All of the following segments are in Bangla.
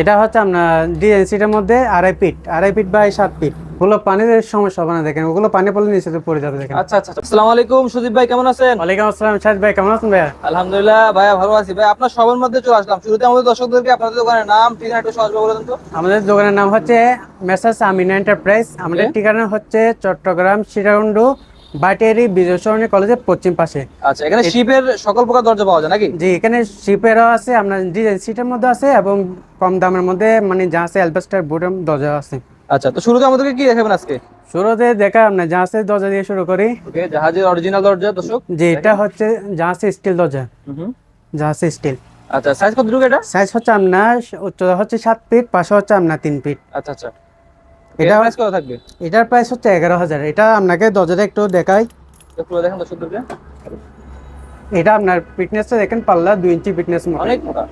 এটা হচ্ছে আপনার ডিএনসিটার মধ্যে আড়াই ফিট আড়াই ফিট বাই সাত ফিট। ওগুলো পানির সমস্যা হবে না দেখেন ওগুলো পানি পড়লে নিচে পড়ে যাবে দেখেন। আচ্ছা আচ্ছা আচ্ছা। আসসালামু আলাইকুম সুদীপ ভাই কেমন আছেন? ওয়ালাইকুম আসসালাম শাহিদ ভাই কেমন আছেন ভাইয়া? আলহামদুলিল্লাহ ভাইয়া ভালো আছি। ভাই আপনার সবার মধ্যে চলে আসলাম। শুরুতে আমাদের দর্শকদেরকে আপনাদের দোকানের নাম ঠিকানা একটু সহজভাবে বলে দেন তো। আমাদের দোকানের নাম হচ্ছে মেসার্স আমিনা এন্টারপ্রাইজ। আমাদের ঠিকানা হচ্ছে চট্টগ্রাম শিরাকুন্ডু বাটিয়ারি বিজয় সরণী কলেজের পশ্চিম পাশে। আচ্ছা এখানে শিপের সকল প্রকার দরজা পাওয়া যায় নাকি? জি এখানে শিপেরও আছে আপনার ডিএনসিটার মধ্যে আছে এবং কম দামের মধ্যে মানে যা আছে অ্যালবাস্টার বোর্ডের দরজা আছে। আচ্ছা তো শুরুতে আমাদেরকে কি দেখাবেন আজকে? শুরুতে দেখা আপনার আছে দরজা দিয়ে শুরু করি। ওকে জাহাজের অরিজিনাল দরজা দর্শক। যে এটা হচ্ছে আছে স্টিল দরজা। আছে স্টিল আচ্ছা সাইজ কত এটা? সাইজ হচ্ছে আপনার উচ্চতা হচ্ছে সাত ফিট পাশে হচ্ছে আপনার তিন ফিট আচ্ছা আচ্ছা। এটা- প্রাইস কত থাকবে? এটার প্রাইস হচ্ছে এগারো হাজার। এটা আপনাকে দরজাটা একটু দেখাই। একটু দেখেন দর্শকদেরকে এটা আপনার ফিটনেসটা দেখেন পাল্লা দুই ইঞ্চি ফিটনেস অনেক মোটা।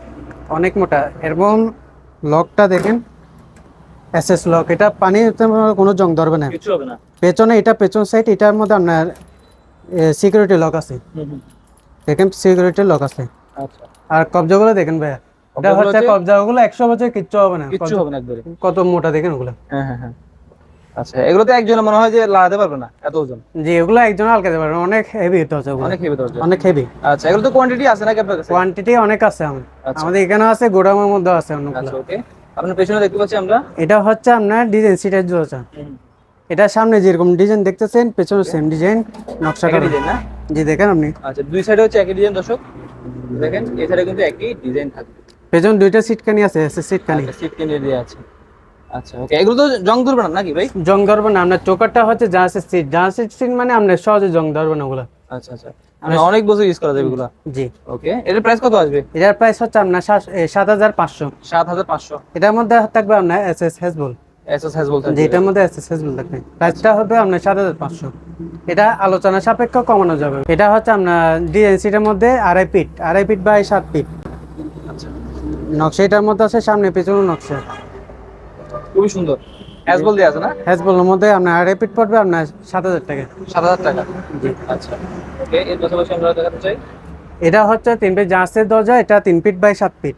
অনেক মোটা। এবং লকটা দেখেন। এসএস লক এটা পানি কোনো জং ধরবে না। পেছনে এটা পেছন সাইড এটার মধ্যে আপনার সিকিউরিটি লক আছে। দেখেন সিকিউরিটি লক আছে। আচ্ছা। আর কবজাগুলো দেখেন ভাইয়া। এটা হচ্ছে কবজাগুলো একশো বছর কিচ্ছু হবে না। কিচ্ছু হবে না একবারে। কত মোটা দেখেন ওগুলো। হ্যাঁ হ্যাঁ হ্যাঁ। আচ্ছা এগুলোতে একজনে মনে হয় যে লাগাতে পারবে না এত ওজন। যে এগুলো একজন আলকাতে পারবে অনেক হেভি হতে হচ্ছে অনেক হেভি দরজা অনেক হেভি আচ্ছা এগুলো তো কোয়ান্টিটি আছে নাকি আপনার কাছে? কোয়ান্টিটি অনেক আছে আমার। আমাদের এখানে আছে গোডাউনের মধ্যে আছে অনেকগুলো। ওকে। আপনার পেছনে দেখতে পাচ্ছি আমরা। এটা হচ্ছে আপনার ডিজাইন সিটের দরজা এটা সামনে যেরকম ডিজাইন দেখতেছেন পেছনে সেম ডিজাইন নকশা করা। ডিজাইন না? জি দেখেন আপনি। আচ্ছা দুই সাইডে হচ্ছে একই ডিজাইন দর্শক। দেখেন সাইডে কিন্তু একই ডিজাইন থাকবে। পেছনে দুইটা সিট কানি আছে এসএস সিট কানি সিট কিনে দিয়ে আছে। আচ্ছা ওকে এগুলো তো জং ধরবে না নাকি ভাই? জং ধরবে না আপনার চোকারটা হচ্ছে জাহাজের সিট জাহাজের সিট মানে আপনার সহজে জং ধরবে না ওগুলো। আচ্ছা আচ্ছা মানে অনেক বছর ইউজ করা যাবে এগুলো। জি। ওকে এটার প্রাইস কত আসবে? এটার প্রাইস হচ্ছে আপনার সাত হাজার পাঁচশো। সাত হাজার পাঁচশো। এটার মধ্যে থাকবে আপনার এস এস হেজবল এসএস হ্যাজ বলতে যে এটার মধ্যে এস এস হেজবল থাকবে। প্রাইসটা হবে আপনার সাত হাজার পাঁচশো। এটা আলোচনা সাপেক্ষ কমানো যাবে। এটা হচ্ছে আপনার ডিএনসিটার মধ্যে আড়াই ফিট আড়াই ফিট বাই সাত ফিট আচ্ছা নকশা এটার মধ্যে আছে সামনে পেছনে নকশা। খুবই সুন্দর। হ্যাজ বল দিয়ে আছে না? হেজবলের মধ্যে আপনার ফিট পড়বে আপনার সাত হাজার টাকা। সাত হাজার টাকা। আচ্ছা। ওকে এর পাশাপাশি আমরা দেখাতে চাই। এটা হচ্ছে তিন ফিট জাহাজের দরজা এটা তিন ফিট বাই সাত ফিট।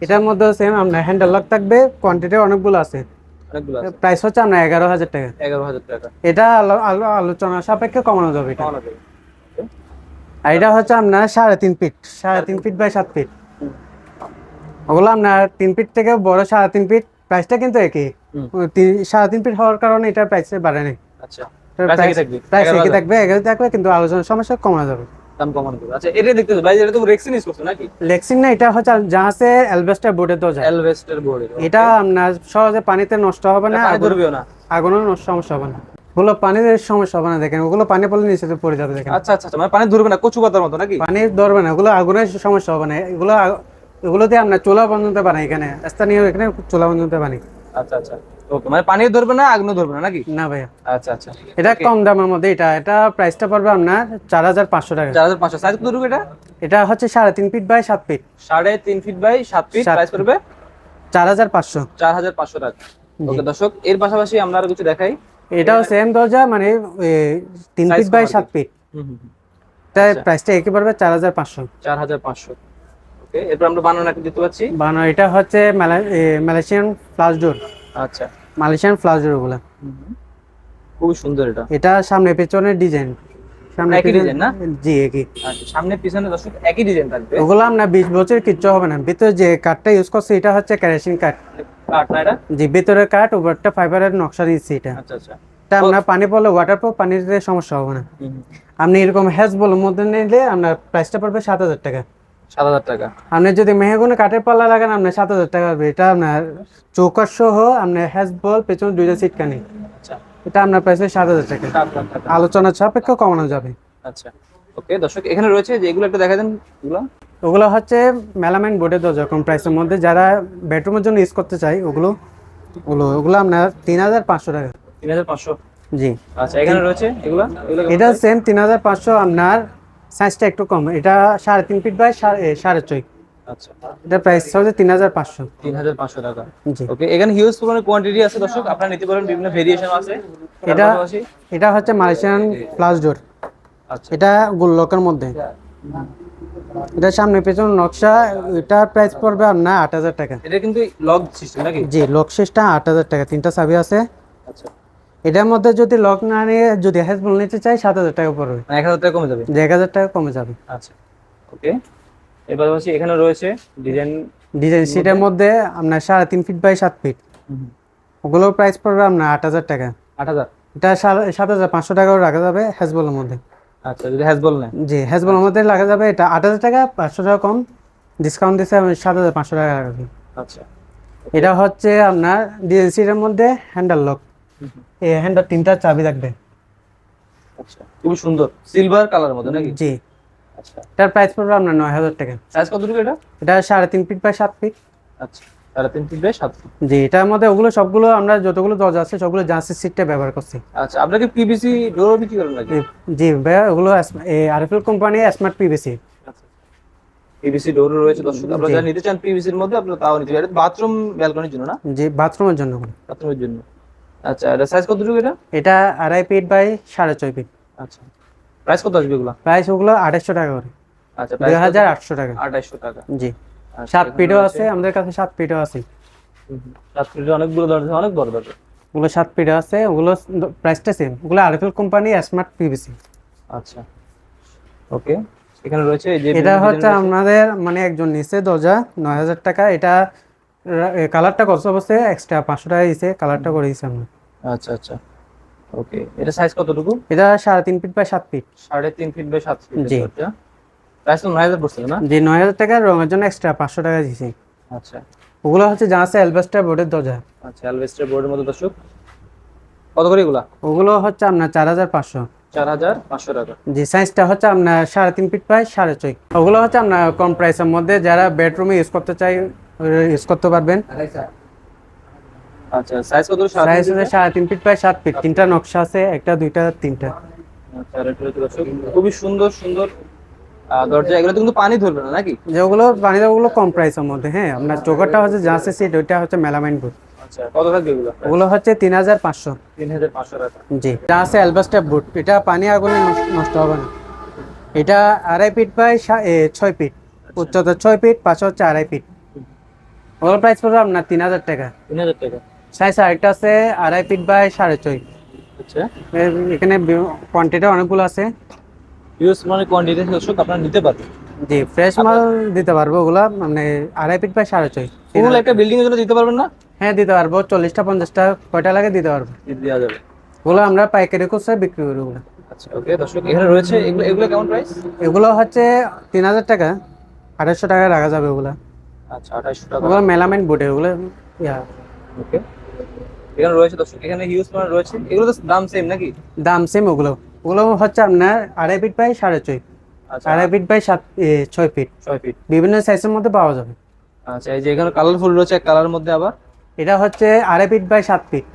এটার মধ্যে সেম আপনার হ্যান্ডেল লক থাকবে কোয়ান্টিটি অনেকগুলো আছে। অনেকগুলো প্রাইস হচ্ছে আপনার এগারো হাজার টাকা। এগারো হাজার টাকা। এটা আলো- আলো- আলোচনা সাপেক্ষে কমানো যাবে এটা। আর এটা হচ্ছে আপনার সাড়ে তিন ফিট সাড়ে তিন ফিট বাই সাত ফিট। ওগুলো আপনার তিন ফিট থেকে বড় সাড়ে তিন ফিট প্রাইসটা কিন্তু একই। সাড়ে তিন ফিট হওয়ার কারণে এটার প্রাইস বাড়ে নাই। আচ্ছা। Price একই থাকবে? প্রাইস একই থাকবে একই থাকবে কিন্তু আলোচনার সমস্যা কমানো যাবে। দাম কমানো যাবে। আচ্ছা এটা দেখতে ভাই এটা তো রেক্সিন ইউজ করছ নাকি? লেক্সিন না এটা হচ্ছে জাহাজে অ্যালবেস্টার বোর্ডে তো যায়। এলভেস্টের বোর্ডে এটা আপনার সহজে পানিতে নষ্ট হবে না পানি আগুন- না। আগুনও সমস্যা হবে না। ওগুলো পানির সমস্যা হবে না দেখেন ওগুলো পানি পড়লে নিচে পড়ে যাবে দেখেন। আচ্ছা আচ্ছা আচ্ছা, মানে পানি ধরবে না কচু পাতার মতো নাকি? পানি ধরবে না ওগুলো আগুনের সমস্যা হবে না। এগুলো এগুলো দিয়ে আপনার চুলা পর্যন্ত বানাই এখানে। স্থানীয় এখানে চুলা পর্যন্ত বানাই। আচ্ছা আচ্ছা। ওকে মানে পানি ধরবে না আগুনও ধরবে না নাকি? না ভাইয়া। আচ্ছা আচ্ছা। এটা কম দামের মধ্যে এটা। এটা প্রাইসটা পড়বে আপনার চার হাজার পাঁচশো টাকা। চার হাজার পাঁচশো। সাইজ কত এটা? এটা হচ্ছে সাড়ে তিন ফিট বাই সাত ফিট সাড়ে তিন ফিট বাই সাত ফিট প্রাইস করবে চার হাজার পাঁচশো। চার হাজার পাঁচশো টাকা। ওকে দর্শক এর পাশাপাশি আমরা আরও কিছু দেখাই। এটাও সেম দরজা মানে তিন ফিট বাই সাত ফিট। তাই প্রাইসটা একই পড়বে চার হাজার পাঁচশো। চার হাজার পাঁচশো। ওকে এরপর আমরা বানানো একটা দেখতে পাচ্ছি। বানো এটা হচ্ছে মালয়েশিয়ান ফ্লাশ ডোর। আচ্ছা। Malaysian flush door. খুবই সুন্দর এটা। এটা সামনে পেছনের ডিজাইন। সামনে একই design না? জি একই। আচ্ছা সামনে পিছনে দর্শক একই ডিজাইন থাকবে। ওগুলো আপনার বিশ বছর কিচ্ছু হবে না। ভিতরে যে কাঠটা ইউজ করছে এটা হচ্ছে ক্যারাসিন কাঠ। কাঠ না এটা? যে ভিতরের কাঠ উপরটা ফাইবারের নকশা দিচ্ছে এটা। আচ্ছা আচ্ছা। এটা আপনার পানি পড়লে ওয়াটার প্রুফ পানিতে সমস্যা হবে না। আপনি এরকম হ্যাজ বলের মধ্যে নিলে আপনার প্রাইসটা পড়বে সাত হাজার টাকা। সাত হাজার টাকা। আপনি যদি মেহগুনে কাঠের পাল্লা লাগান আপনার সাত হাজার টাকা হবে। এটা আপনার চৌকার সহ আপনার হ্যাজ বল পেছনে দুইটা সিট কানি আচ্ছা। এটা আপনার প্রাইস সাত হাজার টাকা। আলোচনা সাপেক্ষে কমানো যাবে। আচ্ছা। ওকে দর্শক এখানে রয়েছে যে এগুলো একটা দেখা দেন এগুলো। ওগুলো হচ্ছে মেলামাইন বোর্ডের দরজা কম প্রাইসের মধ্যে। যারা বেডরুমের জন্য ইউজ করতে চাই ওগুলো ওগুলো ওগুলো আপনার তিন হাজার পাঁচশো টাকা। তিন হাজার পাঁচশো? জি। আচ্ছা এখানে রয়েছে এগুলো? এটা সেম তিন হাজার পাঁচশো আপনার সাইজটা একটু কম। এটা সাড়ে তিন ফিট বাই সাড়ে ছয়। আচ্ছা। এটা প্রাইস হচ্ছে তিন হাজার পাঁচশো। তিন হাজার পাঁচশো টাকা। ওকে এখানে হিউজ পরিমাণে কোয়ান্টিটি আছে দর্শক। আপনারা নিতে পারেন বিভিন্ন ভেরিয়েশন আছে। এটা এটা হচ্ছে মালয়েশিয়ান প্লাস ডোর আচ্ছা। এটা গোল্লকের মধ্যে। এটা সামনে পেছনে নকশা। এটার প্রাইস পড়বে আপনার আট হাজার টাকা। এটা কিন্তু লক সিস্টেম নাকি? জি লক আট হাজার টাকা। তিনটা চাবি আছে। এটার মধ্যে যদি লক না নিয়ে যদি হ্যাজবল নিতে চাই সাত হাজার টাকা পড়বে। মানে এক হাজার টাকা কমে যাবে? এক হাজার টাকা কমে যাবে। আচ্ছা ওকে। এর পাশাপাশি এখানে রয়েছে ডিজাইন ডিজাইন সিটের মধ্যে আপনার সাড়ে তিন ফিট বাই সাত ফিট ওগুলোর প্রাইস পড়বে আপনার আট হাজার টাকা। আট হাজার? এটা সাত হাজার পাঁচশো টাকাও রাখা যাবে হ্যাজবলের মধ্যে। আচ্ছা যদি হ্যাজবল নেয়? জি হ্যাজবলের মধ্যে রাখা যাবে এটা আট হাজার টাকা পাঁচশো টাকা কম। ডিসকাউন্ট দিচ্ছে আমি সাত হাজার পাঁচশো টাকা রাখবে আচ্ছা। এটা হচ্ছে আপনার ডিজাইন সিটের মধ্যে হ্যান্ডেল লক এই হ্যান্ডেল তিনটা চাবি থাকবে। আচ্ছা খুবই সুন্দর। সিলভার কালারের মধ্যে নাকি? জি। আচ্ছা। এটার প্রাইস পড়বে আপনার নয় হাজার টাকা। সাইজ কতটুকু এটা? এটা সাড়ে তিন ফিট বাই সাত ফিট আচ্ছা সাড়ে তিন ফিট বাই সাত ফিট জি এটার মধ্যে ওগুলো সবগুলো আমরা যতগুলো দরজা আছে সবগুলো সিটটা ব্যবহার করছি। আচ্ছা আপনাকে পিভিসি ডোরও বিক্রি করেন নাকি? জি- ভাইয়া ওগুলো RFL company smart PVC PVC ডোরও রয়েছে দর্শক আপনারা যারা নিতে চান পিভিসির মধ্যে আপনারা তাও নিতে পারেন। বাথরুম ব্যালকনির জন্য না? জি বাথরুমের জন্য। বাথরুমের জন্য। আচ্ছা এটা সাইজ কতটুকু এটা এটা আড়াই ফিট বাই সাড়ে ছয় ফিট আচ্ছা প্রাইস কত আসবে এগুলো? প্রাইস ওগুলো আড়াইশো টাকা করে। আচ্ছা দুই হাজার আটশো টাকা। আঠাইশশো টাকা। জি। আচ্ছা, সাত ফিটও আছে আমাদের কাছে সাত ফিটও আছে। সাত ফিটের অনেকগুলো দরজা অনেক বড় দরজা ওগুলো সাত ফিটও আছে ওগুলো প্রাইসটা সেম ওগুলো আরএফএল কোম্পানি স্মার্ট পিভিসি আচ্ছা। ওকে এখানে রয়েছে এটা হচ্ছে আমাদের মানে একজন নিচে দরজা নয় হাজার টাকা। এটা কালারটা কত অবশ্যই এক্সট্রা পাঁচশো টাকা দিয়েছে কালারটা করে দিয়েছে আমরা। আচ্ছা আচ্ছা। ওকে এটা সাইজ কতটুকু? এটা সাড়ে তিন ফিট বাই সাত ফিট সাড়ে তিন ফিট বাই সাত ফিট জি। প্রাইস তো নয় হাজার পড়ছিল না? যে নয় হাজার টাকা রঙের জন্য এক্সট্রা পাঁচশো টাকা দিয়েছি আচ্ছা। ওগুলো হচ্ছে যা আছে অ্যালবাস্টার বোর্ডের দরজা। আচ্ছা অ্যালভেস্টার বোর্ডের মধ্যে দর্শক। কত করে এগুলা? ওগুলো হচ্ছে আপনার চার হাজার পাঁচশো। চার হাজার পাঁচশো টাকা। জি সাইজটা হচ্ছে আপনার সাড়ে তিন ফিট বাই সাড়ে ছয়। ওগুলো হচ্ছে আপনার কম প্রাইসের মধ্যে যারা বেডরুমে ইউজ করতে চাই ইউজ করতে পারবেন? আচ্ছা সাইজ কত? সাইজ হচ্ছে সাড়ে তিন ফিট বাই সাত ফিট তিনটা নকশা আছে একটা দুইটা তিনটা। আচ্ছা, খুবই সুন্দর সুন্দর দরজা। এগুলো কিন্তু পানি ধরবে না নাকি? যেগুলো বানিয়ে ওগুলো কম প্রাইসের মধ্যে হ্যাঁ। আপনার চোখটা হচ্ছে যা আছে সিট ওইটা হচ্ছে মেলামাইন বুট আচ্ছা কত থাকবে এগুলো? ওগুলো হচ্ছে তিন হাজার পাঁচশো। তিন হাজার পাঁচশো টাকা। জি। যা আছে অ্যালবাস্টার বুট এটা পানি আগুনে নষ্ট- নষ্ট হবে না। এটা আড়াই ফিট বাই ছয় ফিট উচ্চতা ছয় ফিট পাঁচশো হচ্ছে আড়াই ফিট ওগুলো প্রাইস পড়বে আপনার তিন হাজার টাকা। তিন হাজার টাকা। সাইজ আরেকটা আছে আড়াই ফিট বাই সাড়ে ছয়। আচ্ছা। এখানে কোয়ান্টিটি অনেকগুলো আছে। ইউজ মানে কোয়ান্টিটি দর্শক আপনারা নিতে পারবেন। জি ফ্রেশ মাল দিতে পারব ওগুলা মানে আড়াই ফিট বাই সাড়ে ছয়। ফুল একটা বিল্ডিং এর জন্য দিতে পারবেন না? হ্যাঁ দিতে পারব চল্লিশটা পঞ্চাশটা কয়টা লাগে দিতে পারব। দেওয়া যাবে। ওগুলো আমরা পাইকারি কোর্সে বিক্রি করি ওগুলো। আচ্ছা ওকে দর্শক এখানে রয়েছে এগুলো এগুলো কেমন প্রাইস এগুলো হচ্ছে তিন হাজার টাকা আড়াইশো টাকা রাখা যাবে ওগুলো। আচ্ছা আঠাশশো টাকা। ওগুলো মেলামেন্ট বোর্ডে ওগুলো ইয়া। ওকে। এখানে রয়েছে দর্শক এখানে হিউজ রয়েছে। এগুলো তো দাম সেম নাকি? দাম সেম ওগুলো। ওগুলো হচ্ছে আপনার আড়াই ফিট বাই সাড়ে ছয় আচ্ছা। আড়াই ফিট বাই সাত ছয় ফিট ছয় ফিট বিভিন্ন সাইজের মধ্যে পাওয়া যাবে। আচ্ছা এই যে এখানে কালারফুল রয়েছে কালার মধ্যে আবার? এটা হচ্ছে আড়াই ফিট বাই সাত ফিট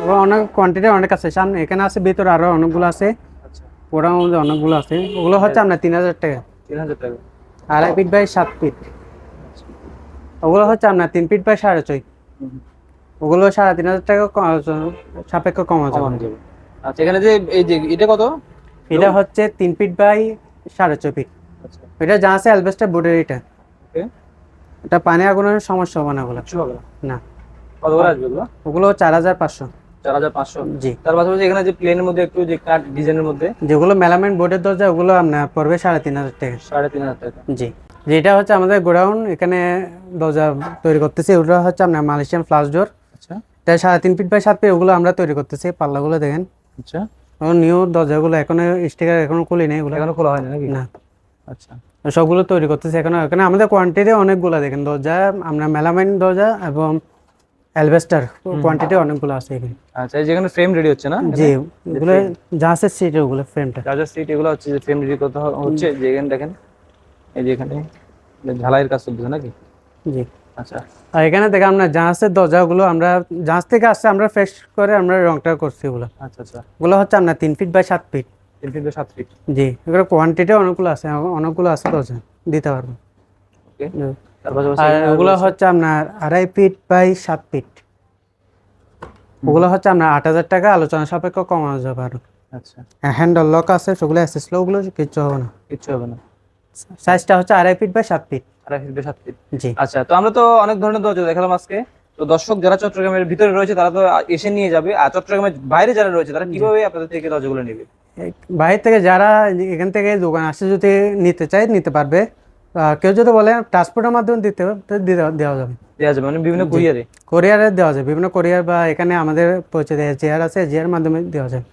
ওগুলো অনেক কোয়ান্টিটি অনেক আছে। সামনে এখানে আছে ভিতরে আরও অনেকগুলো আছে। আচ্ছা। মধ্যে অনেকগুলো আছে। ওগুলো হচ্ছে আপনার তিন হাজার টাকা। তিন হাজার টাকা। আড়াই ফিট বাই সাত ফিট ওগুলো হচ্ছে আপনার তিন ফিট বাই সাড়ে ছয়। ওগুলো সাড়ে তিন হাজার টাকা সাপেক্ষ কমা যাবে। আচ্ছা এখানে যে এই যে এটা কত? এটা হচ্ছে তিন ফিট বাই সাড়ে ছয় ফিট আচ্ছা। এটা যা আছে অ্যালবেস্টার বোর্ডের এটা। এটা পানি আগুনের সমস্যা হবে না ওগুলো না? না। কত করে আসবে এগুলো? ওগুলো চার হাজার পাঁচশো। চার হাজার পাঁচশো? জি। তার পাশাপাশি এখানে যে প্লেনের মধ্যে একটু যে কাঠ ডিজাইনের মধ্যে? যেগুলো মেলামেন্ট বোর্ডের দরজা ওগুলো আপনার পড়বে সাড়ে তিন হাজার টাকা। সাড়ে তিন হাজার টাকা। জি। যেটা হচ্ছে আমাদের গোডাউন এখানে দরজা তৈরি করতেছি। ওটা হচ্ছে আপনার মালয়েশিয়ান ফ্লাশ ডোর। আচ্ছা। এটা সাড়ে তিন ফিট বাই সাত ফিট ওগুলো আমরা তৈরি করতেছি পাল্লাগুলো দেখেন। আচ্ছা। নিউ দরজাগুলো এখনও স্টিকার এখনও খুলি নেই ওগুলো এখনও খোলা হয়নি নাকি? না। আচ্ছা। সবগুলো তৈরি করতেছি এখানে। এখানে আমাদের কোয়ান্টিটি অনেকগুলো দেখেন। দরজা আমরা মেলামাইন দরজা এবং অ্যালবেস্টার কোয়ান্টিটি অনেকগুলো আছে এখানে। আচ্ছা এই যেখানে ফ্রেম রেডি হচ্ছে না? জি ওগুলো যা আছে সিট ওগুলো ফ্রেমটা চার্জার সিট এগুলো হচ্ছে যে ফ্রেম রেডি করতে হচ্ছে যে এখানে দেখেন। এই যে এখানে ঝালাইয়ের কাজ চলতেছে নাকি? জি। আচ্ছা। আর এখানে দেখে আমরা জাহাজের দরজাগুলো আমরা জাহাজ থেকে আসছে আমরা ফ্রেশ করে আমরা রংটা করছি ওগুলো আচ্ছা আচ্ছা। ওগুলো হচ্ছে আপনার তিন ফিট বাই সাত ফিট তিন ফিট সাত ফিট জি এগুলো কোয়ান্টিটি অনেকগুলো আছে অনেকগুলো আছে দরজা দিতে পারব। আর ওগুলো হচ্ছে আপনার আড়াই ফিট বাই সাত ফিট ওগুলো হচ্ছে আপনার আট হাজার টাকা আলোচনা সাপেক্ষ কমানো যাবে আরও। আচ্ছা। হ্যান্ডেল লক আছে সেগুলো অ্যাসেস ওগুলো কিচ্ছু হবে না। কিচ্ছু হবে না। সাইজটা হচ্ছে আড়াই ফিট বাই সাত ফিট আড়াই ফিট বাই সাত ফিট জি। আচ্ছা তো আমরা তো অনেক ধরনের দরজা দেখালাম আজকে। তো দর্শক যারা চট্টগ্রামের ভিতরে রয়েছে তারা তো এসে নিয়ে যাবে। আর চট্টগ্রামের বাইরে যারা রয়েছে তারা কীভাবে আপনাদের থেকে দরজাগুলো নেবে? বাইরে থেকে যারা এখান থেকে দোকান আসে যদি নিতে চায় নিতে পারবে। কেউ যদি বলে ট্রান্সপোর্টের মাধ্যমে দিতে হবে দেওয়া যাবে। দেওয়া যাবে মানে বিভিন্ন কুরিয়ারে কোরিয়ারে দেওয়া যায় বিভিন্ন কোরিয়ার বা এখানে আমাদের পৌঁছে দেয় চেয়ার আছে চেয়ার মাধ্যমে দেওয়া যায়